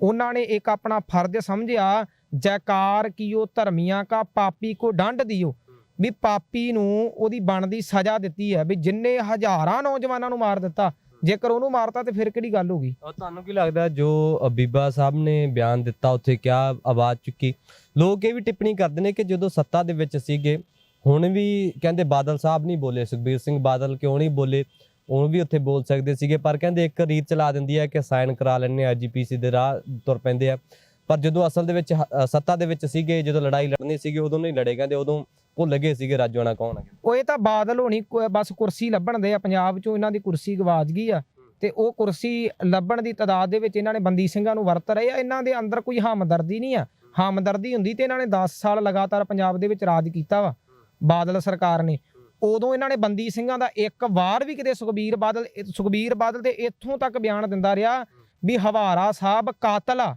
ਉਹਨਾਂ ਨੇ ਇੱਕ ਆਪਣਾ ਫਰਜ਼ ਸਮਝਿਆ, ਜੈਕਾਰ ਕੀਓ ਧਰਮੀਆਂ ਕਾ ਪਾਪੀ ਕੋ ਡੰਡ ਦਿਓ। ਵੀ ਪਾਪੀ ਨੂੰ ਉਹਦੀ ਬਣਦੀ ਸਜ਼ਾ ਦਿੱਤੀ ਹੈ ਵੀ ਜਿੰਨੇ ਹਜ਼ਾਰਾਂ ਨੌਜਵਾਨਾਂ ਨੂੰ ਮਾਰ ਦਿੱਤਾ, ਜੇਕਰ ਉਹਨੂੰ ਮਾਰਤਾ ਤੇ ਫਿਰ ਕਿਹੜੀ ਗੱਲ ਹੋ ਗਈ? ਤੁਹਾਨੂੰ ਕੀ ਲੱਗਦਾ ਜੋ ਬੀਬਾ ਸਾਹਿਬ ਨੇ ਬਿਆਨ ਦਿੱਤਾ, ਉੱਥੇ ਕਿਆ ਆਵਾਜ਼ ਚੁੱਕੀ? ਲੋਕ ਇਹ ਵੀ ਟਿੱਪਣੀ ਕਰਦੇ ਨੇ ਕਿ ਜਦੋਂ ਸੱਤਾ ਦੇ ਵਿੱਚ ਸੀਗੇ, ਹੁਣ ਵੀ ਕਹਿੰਦੇ ਬਾਦਲ ਸਾਹਿਬ ਨਹੀਂ ਬੋਲੇ, ਸੁਖਬੀਰ ਸਿੰਘ ਬਾਦਲ ਕਿਉਂ ਨਹੀਂ ਬੋਲੇ? ਉਹ ਵੀ ਉੱਥੇ ਬੋਲ ਸਕਦੇ ਸੀਗੇ, ਪਰ ਕਹਿੰਦੇ ਇੱਕ ਰੀਤ ਚਲਾ ਦਿੰਦੀ ਹੈ ਕਿ ਸਾਈਨ ਕਰਾ ਲੈਣੇ ਆਈਜੀਪੀਸੀ ਦੇ ਰਾਹ ਤੁਰ ਪੈਂਦੇ ਆ। ਪਰ ਜਦੋਂ ਅਸਲ ਦੇ ਵਿੱਚ ਸੱਤਾ ਦੇ ਵਿੱਚ ਸੀਗੇ, ਜਦੋਂ ਲੜਾਈ ਲੜਨੀ ਸੀਗੀ, ਉਦੋਂ ਨਹੀਂ ਲੜੇ, ਕਹਿੰਦੇ ਉਦੋਂ ਭੁੱਲ ਗਏ ਸੀਗੇ ਰਾਜੋਣਾ ਕੌਣ ਹੈ ਉਹ ਇਹ ਤਾਂ ਬਾਦਲ ਹੋਣੀ ਬਸ ਕੁਰਸੀ ਲੱਭਣ ਦੇ ਆ, ਪੰਜਾਬ ਚੋਂ ਇਹਨਾਂ ਦੀ ਕੁਰਸੀ ਗਵਾਚ ਗਈ ਆ। ਤੇ ਉਹ ਕੁਰਸੀ ਲੱਭਣ ਦੀ ਤਦਾਦ ਦੇ ਵਿੱਚ ਇਹਨਾਂ ਨੇ ਬੰਦੀ ਸਿੰਘਾਂ ਨੂੰ ਵਰਤ ਰਹੇ ਆ। ਇਹਨਾਂ ਦੇ ਅੰਦਰ ਕੋਈ ਹਮਦਰਦੀ ਨਹੀਂ ਆ। ਹਮਦਰਦੀ ਹੁੰਦੀ ਤੇ ਇਹਨਾਂ ਨੇ 10 ਸਾਲ ਲਗਾਤਾਰ ਪੰਜਾਬ ਦੇ ਵਿੱਚ ਰਾਜ ਕੀਤਾ ਵਾ, ਬਾਦਲ ਸਰਕਾਰ ਨੇ। ਉਦੋਂ ਇਹਨਾਂ ਨੇ ਬੰਦੀ ਸਿੰਘਾਂ ਦਾ ਇੱਕ ਵਾਰ ਵੀ ਕਿਤੇ ਸੁਖਬੀਰ ਬਾਦਲ ਸੁਖਬੀਰ ਬਾਦਲ ਤੇ ਇੱਥੋਂ ਤੱਕ ਬਿਆਨ ਦਿੰਦਾ ਰਿਹਾ ਵੀ ਹਵਾਰਾ ਸਾਹਿਬ ਕਾਤਲ ਆ।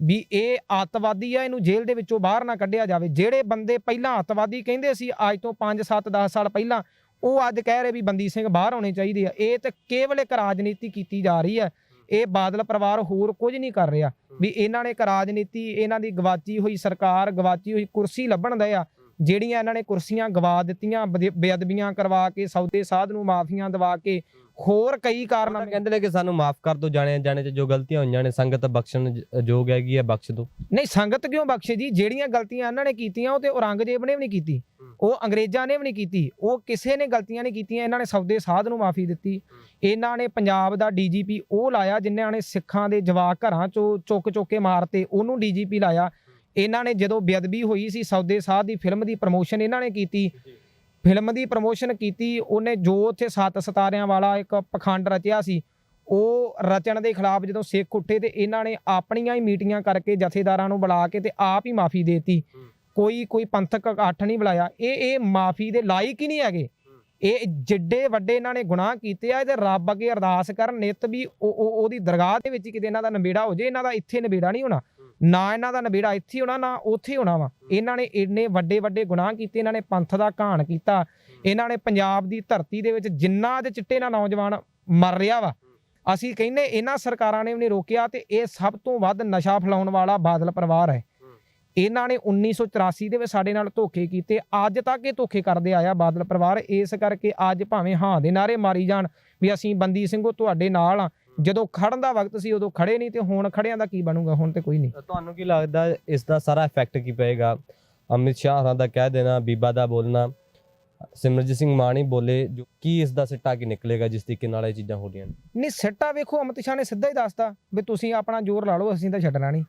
ਵੀ ਇਹ ਅੱਤਵਾਦੀ ਆ, ਇਹਨੂੰ ਜੇਲ੍ਹ ਦੇ ਵਿੱਚੋਂ ਬਾਹਰ ਨਾ ਕੱਢਿਆ ਜਾਵੇ। ਜਿਹੜੇ ਬੰਦੇ ਪਹਿਲਾਂ ਅੱਤਵਾਦੀ ਕਹਿੰਦੇ ਸੀ, ਅੱਜ ਤੋਂ 5 7 10 ਸਾਲ ਪਹਿਲਾਂ, ਉਹ ਅੱਜ ਕਹਿ ਰਹੇ ਵੀ ਬੰਦੀ ਸਿੰਘ ਬਾਹਰ ਆਉਣੇ ਚਾਹੀਦੇ ਆ। ਇਹ ਤਾਂ ਕੇਵਲ ਇੱਕ ਰਾਜਨੀਤੀ ਕੀਤੀ ਜਾ ਰਹੀ ਹੈ ਇਹ ਬਾਦਲ ਪਰਿਵਾਰ ਹੋਰ ਕੁਝ ਨਹੀਂ ਕਰ ਰਿਹਾ। ਵੀ ਇਹਨਾਂ ਨੇ ਇੱਕ ਰਾਜਨੀਤੀ, ਇਹਨਾਂ ਦੀ ਗਵਾਚੀ ਹੋਈ ਸਰਕਾਰ, ਗਵਾਚੀ ਹੋਈ ਕੁਰਸੀ ਲੱਭਣ ਦੇ ਆ। ਜਿਹੜੀਆਂ ਇਹਨਾਂ ਨੇ ਕੁਰਸੀਆਂ ਗਵਾ ਦਿੱਤੀਆਂ ਬੇਅਦਬੀਆਂ ਕਰਵਾ ਕੇ ਸੌਦੇ ਸਾਧ ਨੂੰ ਮਾਫੀਆਂ ਦਵਾ ਕੇ ਹੋਰ ਕਈ ਕਾਰਨ ਕਹਿੰਦੇ ਨੇ ਕਿ ਸਾਨੂੰ ਮਾਫ ਕਰ ਦਿਓ ਜਾਣੇ ਜਾਣੇ ਚ ਜੋ ਗਲਤੀਆਂ ਹੋਈਆਂ ਨੇ ਸੰਗਤ ਬਖਸ਼ਣ ਜ- ਯੋਗ ਹੈਗੀ ਹੈ ਬਖਸ਼ ਦਿਓ। ਨਹੀਂ ਸੰਗਤ ਕਿਉਂ ਬਖਸ਼ੇ ਜੀ? ਜਿਹੜੀਆਂ ਗਲਤੀਆਂ ਇਹਨਾਂ ਨੇ ਕੀਤੀਆਂ ਉਹ ਤੇ ਔਰੰਗਜ਼ੇਬ ਨੇ ਵੀ ਨਹੀਂ ਕੀਤੀ। ਉਹ ਅੰਗਰੇਜ਼ਾਂ ਨੇ ਵੀ ਨਹੀਂ ਕੀਤੀ। ਉਹ ਕਿਸੇ ਨੇ ਗਲਤੀਆਂ ਨਹੀਂ ਕੀਤੀਆਂ ਇਹਨਾਂ ਨੇ ਸੌਦੇ ਸਾਧ ਨੂੰ ਮਾਫੀ ਦਿੱਤੀ। ਇਹਨਾਂ ਨੇ ਪੰਜਾਬ ਦਾ ਡੀਜੀਪੀ ਉਹ ਲਾਇਆ ਜਿਨ੍ਹਾਂ ਨੇ ਸਿੱਖਾਂ ਦੇ ਜਵਾਕ ਘਰਾਂ ਚੋਂ ਚੁੱਕ ਚੁੱਕ ਕੇ ਮਾਰਤੇ ਉਹਨੂੰ ਡੀਜੀਪੀ ਲਾਇਆ। ਇਹਨਾਂ ਨੇ ਜਦੋਂ ਬੇਅਦਬੀ ਹੋਈ ਸੀ ਸੌਦੇ ਸਾਧ ਦੀ ਫਿਲਮ ਦੀ ਪ੍ਰਮੋਸ਼ਨ ਇਹਨਾਂ ਨੇ ਕੀਤੀ। ਫਿਲਮ ਦੀ ਪ੍ਰਮੋਸ਼ਨ ਕੀਤੀ ਉਹਨੇ ਜੋ ਉੱਥੇ ਸੱਤ ਸਿਤਾਰਿਆਂ ਵਾਲਾ ਇੱਕ ਪਖੰਡ ਰਚਿਆ ਸੀ ਉਹ ਰਚਣ ਦੇ ਖਿਲਾਫ ਜਦੋਂ ਸਿੱਖ ਉੱਠੇ ਤੇ ਇਹਨਾਂ ਨੇ ਆਪਣੀਆਂ ਹੀ ਮੀਟਿੰਗਾਂ ਕਰਕੇ ਜਥੇਦਾਰਾਂ ਨੂੰ ਬੁਲਾ ਕੇ ਤੇ ਆਪ ਹੀ ਮਾਫੀ ਦੇਤੀ। ਕੋਈ ਕੋਈ ਪੰਥਕ ਇਕੱਠ ਨਹੀਂ ਬੁਲਾਇਆ। ਇਹ ਇਹ ਮਾਫੀ ਦੇ ਲਾਇਕ ਹੀ ਨਹੀਂ ਹੈਗੇ। ਇਹ ਜਿੱਡੇ ਵੱਡੇ ਇਹਨਾਂ ਨੇ ਗੁਨਾਹ ਕੀਤੇ ਆ ਤੇ ਰੱਬ ਅੱਗੇ ਅਰਦਾਸ ਕਰਨ ਨਿਤ ਵੀ ਉਹ ਉਹ- ਉਹਦੀ ਦਰਗਾਹ ਦੇ ਵਿੱਚ ਕਿਤੇ ਇਹਨਾਂ ਦਾ ਨਵੇੜਾ ਹੋ ਜੇ ਇਹਨਾਂ ਦਾ ਇੱਥੇ ਨਵੇੜਾ ਨਹੀਂ ਹੋਣਾ। ਨਾ ਇਹਨਾਂ ਦਾ ਨਵੇੜਾ ਇੱਥੇ ਹੋਣਾ ਨਾ ਉੱਥੇ ਹੋਣਾ ਵਾ। ਇਹਨਾਂ ਨੇ ਇੰਨੇ ਵੱਡੇ ਵੱਡੇ ਗੁਨਾਹ ਕੀਤੇ ਇਹਨਾਂ ਨੇ ਪੰਥ ਦਾ ਘਾਣ ਕੀਤਾ। ਇਹਨਾਂ ਨੇ ਪੰਜਾਬ ਦੀ ਧਰਤੀ ਦੇ ਵਿੱਚ ਜਿੰਨਾ ਅੱਜ ਚਿੱਟੇ ਨਾਲ ਨੌਜਵਾਨ ਮਰ ਰਿਹਾ ਵਾ ਅਸੀਂ ਕਹਿੰਦੇ ਇਹਨਾਂ ਸਰਕਾਰਾਂ ਨੇ ਵੀ ਨਹੀਂ ਰੋਕਿਆ ਤੇ ਇਹ ਸਭ ਤੋਂ ਵੱਧ ਨਸ਼ਾ ਫੈਲਾਉਣ ਵਾਲਾ ਬਾਦਲ ਪਰਿਵਾਰ ਹੈ। ਇਹਨਾਂ ਨੇ 1984 ਦੇ ਵਿੱਚ ਸਾਡੇ ਨਾਲ ਧੋਖੇ ਕੀਤੇ ਅੱਜ ਤੱਕ ਇਹ ਧੋਖੇ ਕਰਦੇ ਆਇਆ ਬਾਦਲ ਪਰਿਵਾਰ। ਇਸ ਕਰਕੇ ਅੱਜ ਭਾਵੇਂ ਹਾਂ ਦੇ ਨਾਰੇ ਮਾਰੀ ਜਾਣ ਵੀ ਅਸੀਂ ਬੰਦੀ ਸਿੰਘੋ ਤੁਹਾਡੇ ਨਾਲ ਆ ਜਦੋਂ ਖੜਨ ਦਾ ਵਕਤ ਸੀ ਉਦੋਂ ਖੜੇ ਨਹੀਂ ਤੇ ਹੁਣ ਖੜਿਆਂ ਦਾ ਕੀ ਬਣੂਗਾ? ਹੁਣ ਤੇ ਕੋਈ ਨਹੀਂ। ਤੁਹਾਨੂੰ ਕੀ ਲੱਗਦਾ ਇਸ ਦਾ ਸਾਰਾ ਇਫੈਕਟ ਕੀ ਪਏਗਾ? ਅਮਿਤ ਸ਼ਾਹ ਹੋਰਾਂ ਦਾ ਕਹਿ ਦੇਣਾ ਬੀਬਾ ਦਾ ਬੋਲਣਾ ਸਿਮਰਜੀਤ ਸਿੰਘ ਹੀ ਬੋਲੇ ਜੋ ਕੀ ਇਸ ਦਾ ਸਿੱਟਾ ਕੀ ਨਿਕਲੇਗਾ ਜਿਸ ਤਰੀਕੇ ਨਾਲ ਇਹ ਚੀਜ਼ਾਂ ਹੋ ਰਹੀਆਂ ਨੇ? ਨਹੀਂ ਸਿੱਟਾ ਵੇਖੋ ਅਮਿਤ ਸ਼ਾਹ ਨੇ ਸਿੱਧਾ ਹੀ ਦੱਸਤਾ ਵੀ ਤੁਸੀਂ ਆਪਣਾ ਜ਼ੋਰ ਲਾ ਲਓ ਅਸੀਂ ਤਾਂ ਛੱਡਣਾ ਨਹੀਂ।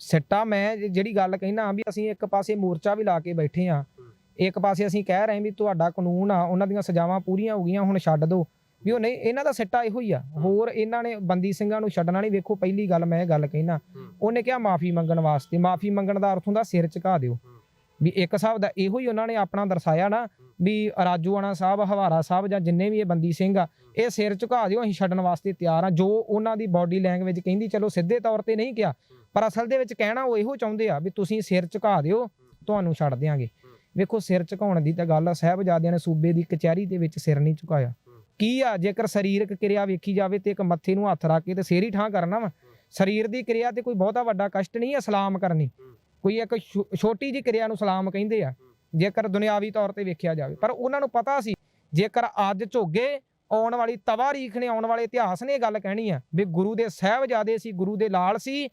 ਸਿੱਟਾ ਮੈਂ ਜਿਹੜੀ ਗੱਲ ਕਹਿਣਾ ਵੀ ਅਸੀਂ ਇੱਕ ਪਾਸੇ ਮੋਰਚਾ ਵੀ ਲਾ ਕੇ ਬੈਠੇ ਆ ਇੱਕ ਪਾਸੇ ਅਸੀਂ ਕਹਿ ਰਹੇ ਵੀ ਤੁਹਾਡਾ ਕਾਨੂੰਨ ਆ ਉਹਨਾਂ ਦੀਆਂ ਸਜ਼ਾਵਾਂ ਪੂਰੀਆਂ ਹੋ ਗਈਆਂ ਹੁਣ ਛੱਡ ਦਿਓ ਵੀ ਉਹ ਨਹੀਂ ਇਹਨਾਂ ਦਾ ਸਿੱਟਾ ਇਹੋ ਹੀ ਆ। ਹੋਰ ਇਹਨਾਂ ਨੇ ਬੰਦੀ ਸਿੰਘਾਂ ਨੂੰ ਛੱਡਣਾ ਨਹੀਂ। ਵੇਖੋ ਪਹਿਲੀ ਗੱਲ ਮੈਂ ਇਹ ਗੱਲ ਕਹਿਣਾ ਉਹਨੇ ਕਿਹਾ ਮਾਫੀ ਮੰਗਣ ਵਾਸਤੇ। ਮਾਫੀ ਮੰਗਣ ਦਾ ਅਰਥ ਹੁੰਦਾ ਸਿਰ ਝੁਕਾ ਦਿਓ। ਵੀ ਇੱਕ ਹਿਸਾਬ ਦਾ ਇਹੋ ਹੀ ਉਹਨਾਂ ਨੇ ਆਪਣਾ ਦਰਸਾਇਆ ਨਾ ਵੀ ਰਾਜੂਆਣਾ ਸਾਹਿਬ ਹਵਾਰਾ ਸਾਹਿਬ ਜਾਂ ਜਿੰਨੇ ਵੀ ਇਹ ਬੰਦੀ ਸਿੰਘ ਆ ਇਹ ਸਿਰ ਝੁਕਾ ਦਿਓ ਅਸੀਂ ਛੱਡਣ ਵਾਸਤੇ ਤਿਆਰ ਆ। ਜੋ ਉਹਨਾਂ ਦੀ ਬਾਡੀ ਲੈਂਗੁਏਜ ਕਹਿੰਦੀ ਚਲੋ ਸਿੱਧੇ ਤੌਰ ਤੇ ਨਹੀਂ ਕਿਹਾ ਪਰ ਅਸਲ ਦੇ ਵਿੱਚ ਕਹਿਣਾ ਉਹ ਇਹੋ ਚਾਹੁੰਦੇ ਆ ਵੀ ਤੁਸੀਂ ਸਿਰ ਝੁਕਾ ਦਿਓ ਤੁਹਾਨੂੰ ਛੱਡ ਦਿਆਂਗੇ। ਵੇਖੋ ਸਿਰ ਝੁਕਾਉਣ ਦੀ ਤਾਂ ਗੱਲ ਆ। ਸਾਹਿਬਜ਼ਾਦਿਆਂ ਨੇ ਸੂਬੇ ਦੀ ਕਚਹਿਰੀ ਦੇ ਵਿੱਚ ਸਿਰ ਨਹੀਂ ਝੁਕਾਇਆ। ਕੀ ਆ? ਜੇਕਰ ਸਰੀਰਕ ਕਿਰਿਆ ਵੇਖੀ ਜਾਵੇ ਤੇ ਇੱਕ ਮੱਥੇ ਨੂੰ ਹੱਥ ਰੱਖ ਕੇ ਤੇ ਸਿਰ ਠਾਂ ਕਰਨਾ ਵਾ। ਸਰੀਰ ਦੀ ਕਿਰਿਆ ਤੇ ਕੋਈ ਬਹੁਤਾ ਵੱਡਾ ਕਸ਼ਟ ਨਹੀਂ ਹੈ ਸਲਾਮ ਕਰਨੀ। ਕੋਈ ਇੱਕ ਛੋ- ਛੋਟੀ ਜੀ ਕਿਰਿਆ ਨੂੰ ਸਲਾਮ ਕਹਿੰਦੇ ਆ, ਜੇਕਰ ਦੁਨਿਆਵੀ ਤੌਰ ਤੇ ਵੇਖਿਆ ਜਾਵੇ। ਪਰ ਉਹਨਾਂ ਨੂੰ ਪਤਾ ਸੀ, ਜੇਕਰ ਅੱਜ ਝੋਗੇ ਆਉਣ ਵਾਲੀ ਤਵਾਰੀਖ ਨੇ ਆਉਣ ਵਾਲੇ ਇਤਿਹਾਸ ਨੇ ਇਹ ਗੱਲ ਕਹਿਣੀ ਆ, ਵੀ ਗੁਰੂ ਦੇ ਸਾਹਿਬਜ਼ਾਦੇ ਸੀ, ਗੁਰੂ ਦੇ ਲਾਲ ਸੀ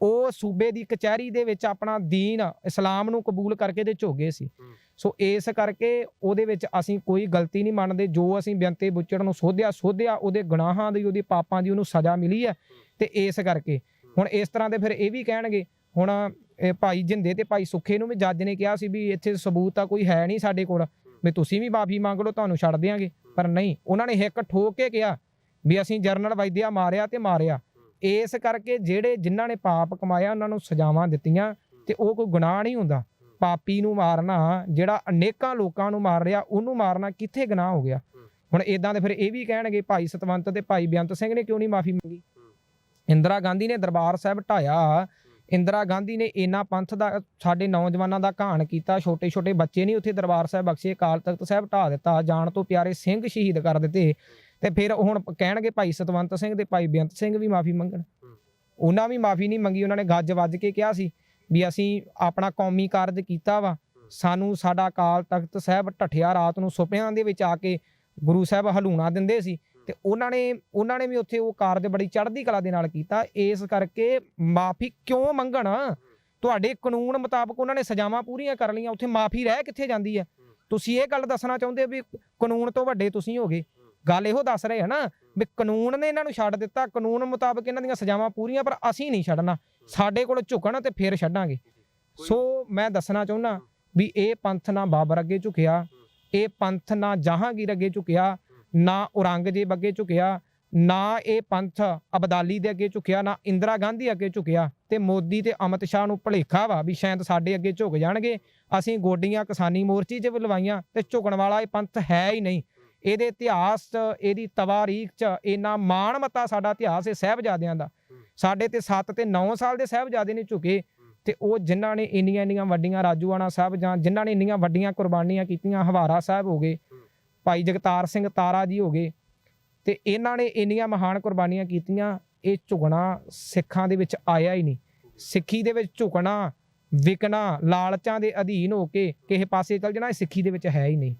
ਉਹ ਸੂਬੇ ਦੀ ਕਚਹਿਰੀ ਦੇ ਵਿੱਚ ਆਪਣਾ ਦੀਨ ਇਸਲਾਮ ਨੂੰ ਕਬੂਲ ਕਰਕੇ ਤੇ ਝੋਗੇ ਸੀ। ਸੋ ਇਸ ਕਰਕੇ ਉਹਦੇ ਵਿੱਚ ਅਸੀਂ ਕੋਈ ਗਲਤੀ ਨਹੀਂ ਮੰਨਦੇ। ਜੋ ਅਸੀਂ ਬੇਅੰਤੇ ਬੁੱਚੜ ਨੂੰ ਸੋਧਿਆ ਸੋਧਿਆ ਉਹਦੇ ਗੁਨਾਹਾਂ ਦੀ ਉਹਦੀ ਪਾਪਾਂ ਦੀ ਉਹਨੂੰ ਸਜ਼ਾ ਮਿਲੀ ਹੈ ਤੇ ਇਸ ਕਰਕੇ। ਹੁਣ ਇਸ ਤਰ੍ਹਾਂ ਦੇ ਫਿਰ ਇਹ ਵੀ ਕਹਿਣਗੇ ਹੁਣ ਇਹ ਭਾਈ ਜਿੰਦੇ ਤੇ ਭਾਈ ਸੁੱਖੇ ਨੂੰ ਵੀ ਜੱਜ ਨੇ ਕਿਹਾ ਸੀ ਵੀ ਇੱਥੇ ਸਬੂਤ ਤਾਂ ਕੋਈ ਹੈ ਨਹੀਂ ਸਾਡੇ ਕੋਲ। ਵੀ ਤੁਸੀਂ ਵੀ ਮਾਫੀ ਮੰਗ ਲਓ ਤੁਹਾਨੂੰ ਛੱਡ ਦਿਆਂਗੇ। ਪਰ ਨਹੀਂ ਉਹਨਾਂ ਨੇ ਹਿੱਕ ਠੋਕ ਕੇ ਕਿਹਾ ਵੀ ਅਸੀਂ ਜਰਨਲ ਵੈਦਿਆ ਮਾਰਿਆ ਤੇ ਮਾਰਿਆ। ਇਸ ਕਰਕੇ ਜਿਹੜੇ ਜਿਨ੍ਹਾਂ ਨੇ ਪਾਪ ਕਮਾਇਆ, ਉਹਨਾਂ ਨੂੰ ਸਜ਼ਾਵਾਂ ਦਿੱਤੀਆਂ ਤੇ ਉਹ ਕੋਈ ਗੁਨਾਹ ਨਹੀਂ ਹੁੰਦਾ। ਪਾਪੀ ਨੂੰ ਮਾਰਨਾ, ਜਿਹੜਾ ਅਨੇਕਾਂ ਲੋਕਾਂ ਨੂੰ ਮਾਰ ਰਿਹਾ, ਉਹਨੂੰ ਮਾਰਨਾ ਕਿੱਥੇ ਗੁਨਾਹ ਹੋ ਗਿਆ? ਹੁਣ ਇਦਾਂ ਦੇ ਫਿਰ ਇਹ ਵੀ ਕਹਿਣਗੇ, ਭਾਈ ਸਤਵੰਤ ਤੇ ਭਾਈ ਬੇਅੰਤ ਸਿੰਘ ਨੇ ਕਿਉਂ ਨਹੀਂ ਮਾਫੀ ਮੰਗੀ? ਇੰਦਰਾ ਗਾਂਧੀ ਨੇ ਦਰਬਾਰ ਸਾਹਿਬ ਢਾਇਆ। ਇੰਦਰਾ ਗਾਂਧੀ ਨੇ ਇੰਨਾ ਪੰਥ ਦਾ, ਸਾਡੇ ਨੌਜਵਾਨਾਂ ਦਾ ਘਾਣ ਕੀਤਾ ਛੋਟੇ ਛੋਟੇ ਬੱਚੇ ਨਹੀਂ ਉੱਥੇ ਦਰਬਾਰ ਸਾਹਿਬ ਬਖਸ਼ੇ, ਅਕਾਲ ਤਖਤ ਸਾਹਿਬ ਢਾ ਦਿੱਤਾ, ਜਾਣ ਤੋਂ ਪਿਆਰੇ ਸਿੰਘ ਸ਼ਹੀਦ ਕਰ ਦਿੱਤੇ। ਤੇ ਫਿਰ ਹੁਣ ਕਹਿਣਗੇ ਭਾਈ ਸਤਵੰਤ ਸਿੰਘ ਤੇ ਭਾਈ ਬੇਅੰਤ ਸਿੰਘ ਵੀ ਮਾਫੀ ਮੰਗਣ। ਉਹਨਾਂ ਵੀ ਮਾਫੀ ਨਹੀਂ ਮੰਗੀ ਉਹਨਾਂ ਨੇ ਗੱਜ ਵੱਜ ਕੇ ਕਿਹਾ ਸੀ ਵੀ ਅਸੀਂ ਆਪਣਾ ਕੌਮੀ ਕਾਰਜ ਕੀਤਾ ਵਾ। ਸਾਨੂੰ ਸਾਡਾ ਅਕਾਲ ਤਖਤ ਸਾਹਿਬ ਢੱਠਿਆ ਰਾਤ ਨੂੰ ਸੁਪਨਿਆਂ ਦੇ ਵਿੱਚ ਆ ਕੇ ਗੁਰੂ ਸਾਹਿਬ ਹਲੂਣਾ ਦਿੰਦੇ ਸੀ ਤੇ ਉਹਨਾਂ ਨੇ ਉਹਨਾਂ ਨੇ ਵੀ ਉੱਥੇ ਉਹ ਕਾਰਜ ਬੜੀ ਚੜ੍ਹਦੀ ਕਲਾ ਦੇ ਨਾਲ ਕੀਤਾ। ਇਸ ਕਰਕੇ ਮਾਫੀ ਕਿਉਂ ਮੰਗਣ? ਤੁਹਾਡੇ ਕਾਨੂੰਨ ਮੁਤਾਬਕ ਉਹਨਾਂ ਨੇ ਸਜ਼ਾਵਾਂ ਪੂਰੀਆਂ ਕਰ ਲਈਆਂ। ਉੱਥੇ ਮਾਫੀ ਰਹਿ ਕਿੱਥੇ ਜਾਂਦੀ ਹੈ? ਤੁਸੀਂ ਇਹ ਗੱਲ ਦੱਸਣਾ ਚਾਹੁੰਦੇ ਹੋ ਵੀ ਕਾਨੂੰਨ ਤੋਂ ਵੱਡੇ ਤੁਸੀਂ ਹੋਗੇ। ਗੱਲ ਇਹੋ ਦੱਸ ਰਹੇ ਹੈ ਨਾ ਵੀ ਕਾਨੂੰਨ ਨੇ ਇਹਨਾਂ ਨੂੰ ਛੱਡ ਦਿੱਤਾ ਕਾਨੂੰਨ ਮੁਤਾਬਕ ਇਹਨਾਂ ਦੀਆਂ ਸਜ਼ਾਵਾਂ ਪੂਰੀਆਂ ਪਰ ਅਸੀਂ ਨਹੀਂ ਛੱਡਣਾ। ਸਾਡੇ ਕੋਲ ਝੁਕਣ ਤੇ ਫਿਰ ਛੱਡਾਂਗੇ। ਸੋ ਮੈਂ ਦੱਸਣਾ ਚਾਹੁੰਦਾ ਵੀ ਇਹ ਪੰਥ ਨਾ ਬਾਬਰ ਅੱਗੇ ਝੁਕਿਆ ਇਹ ਪੰਥ ਨਾ ਜਹਾਂਗੀਰ ਅੱਗੇ ਝੁਕਿਆ ਨਾ ਔਰੰਗਜ਼ੇਬ ਅੱਗੇ ਝੁਕਿਆ ਨਾ ਇਹ ਪੰਥ ਅਬਦਾਲੀ ਦੇ ਅੱਗੇ ਝੁਕਿਆ ਨਾ ਇੰਦਰਾ ਗਾਂਧੀ ਅੱਗੇ ਝੁਕਿਆ ਤੇ ਮੋਦੀ ਤੇ ਅਮਿਤ ਸ਼ਾਹ ਨੂੰ ਭੁਲੇਖਾ ਵਾ ਵੀ ਸ਼ਾਇਦ ਸਾਡੇ ਅੱਗੇ ਝੁਕ ਜਾਣਗੇ। ਅਸੀਂ ਗੋਡੀਆਂ ਕਿਸਾਨੀ ਮੋਰਚੇ 'ਚ ਵੀ ਲਵਾਈਆਂ ਤੇ ਝੁਕਣ ਵਾਲਾ ਇਹ ਪੰਥ ਹੈ ਹੀ ਨਹੀਂ। ਇਹਦੇ ਇਤਿਹਾਸ 'ਚ ਇਹਦੀ ਤਵਾਰੀਖ 'ਚ ਇੰਨਾ ਮਾਣ ਮੱਤਾ ਸਾਡਾ ਇਤਿਹਾਸ ਹੈ ਸਾਹਿਬਜ਼ਾਦਿਆਂ ਦਾ। ਸਾਡੇ ਤੇ 7 ਤੇ 9 ਸਾਲ ਦੇ ਸਾਹਿਬਜ਼ਾਦੇ ਨੇ ਝੁਕੇ। ਤੇ ਉਹ ਜਿਨ੍ਹਾਂ ਨੇ ਇੰਨੀਆਂ ਇੰਨੀਆਂ ਵੱਡੀਆਂ ਰਾਜੂਆਣਾ ਸਾਹਿਬ ਜਾਂ ਜਿਨ੍ਹਾਂ ਨੇ ਇੰਨੀਆਂ ਵੱਡੀਆਂ ਕੁਰਬਾਨੀਆਂ ਕੀਤੀਆਂ ਹਵਾਰਾ ਸਾਹਿਬ ਹੋ ਗਏ ਭਾਈ ਜਗਤਾਰ ਸਿੰਘ ਤਾਰਾ ਜੀ ਹੋ ਗਏ ਤੇ ਇਹਨਾਂ ਨੇ ਇੰਨੀਆਂ ਮਹਾਨ ਕੁਰਬਾਨੀਆਂ ਕੀਤੀਆਂ ਇਹ ਝੁਕਣਾ ਸਿੱਖਾਂ ਦੇ ਵਿੱਚ ਆਇਆ ਹੀ ਨਹੀਂ। ਸਿੱਖੀ ਦੇ ਵਿੱਚ ਝੁਕਣਾ ਵਿਕਣਾ ਲਾਲਚਾਂ ਦੇ ਅਧੀਨ ਹੋ ਕੇ ਕਿਸੇ ਪਾਸੇ ਚੱਲ ਜਾਣਾ ਇਹ ਸਿੱਖੀ ਦੇ ਵਿੱਚ ਹੈ ਹੀ ਨਹੀਂ।